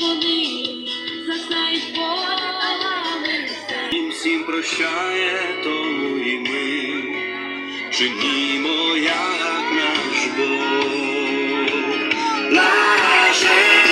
вони заснають полами. Він всім прощає, тому і ми чинімо, як наш Бог. наш Блажен!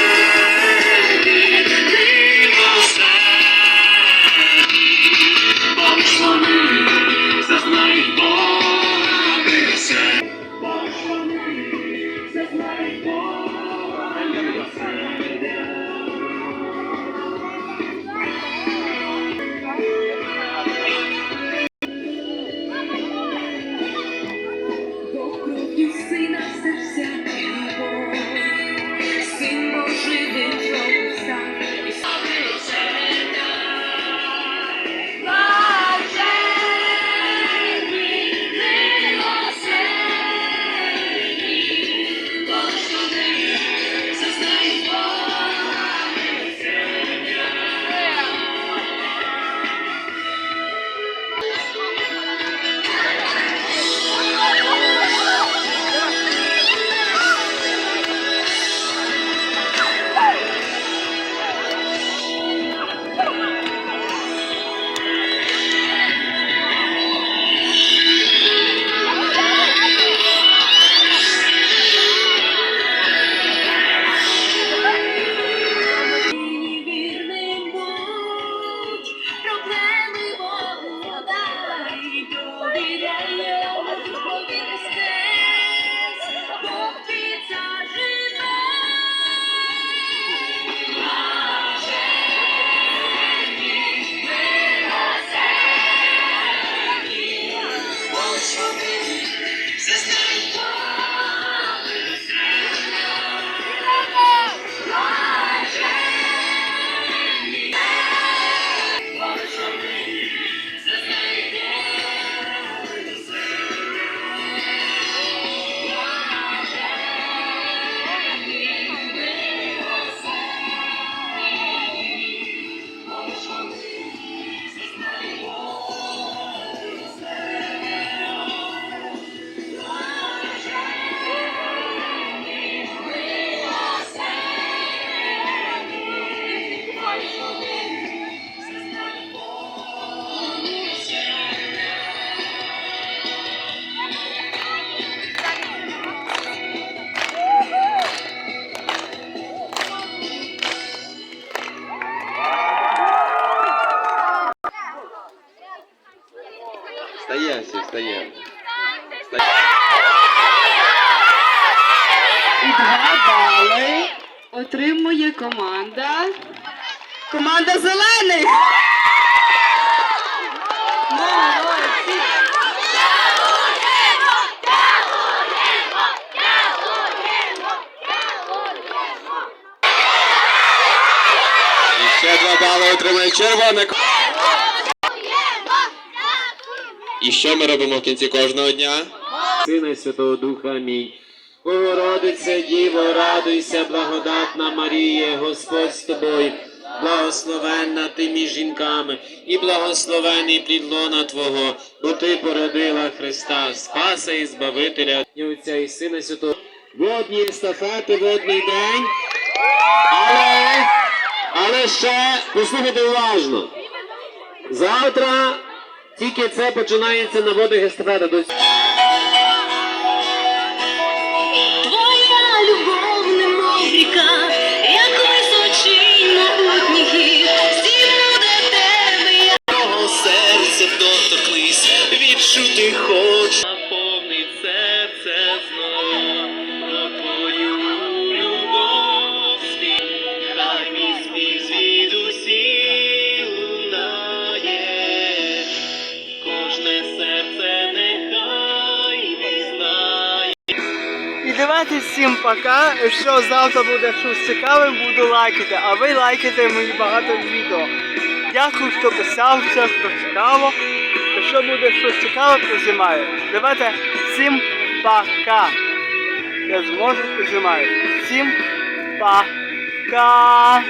Встаємо встаємо. І два бали отримує команда. Команда зелених. Молодці. І ще два бали отримає червона. ко- І що ми робимо в кінці кожного дня? Сина Святого Духа, амінь. Богородице, Діво, радуйся, благодатна Марія, Господь з тобою, благословенна ти між жінками, і благословений плід лона Твого, бо ти породила Христа, Спаса і Збавителя, і Отця і Сина Святого. Водні естафети, водний день. Але, але ще послухайте уважно. Завтра тільки це починається на водах Давайте всім пока. Якщо завтра буде щось цікаве, буду лайкати. А ви лайкайте мені багато відео. Дякую, хто писав, все, хто цікаво. Якщо буде щось цікаве, призимаю. Давайте всім пока. Я зможу, прижимаю. Всім пока.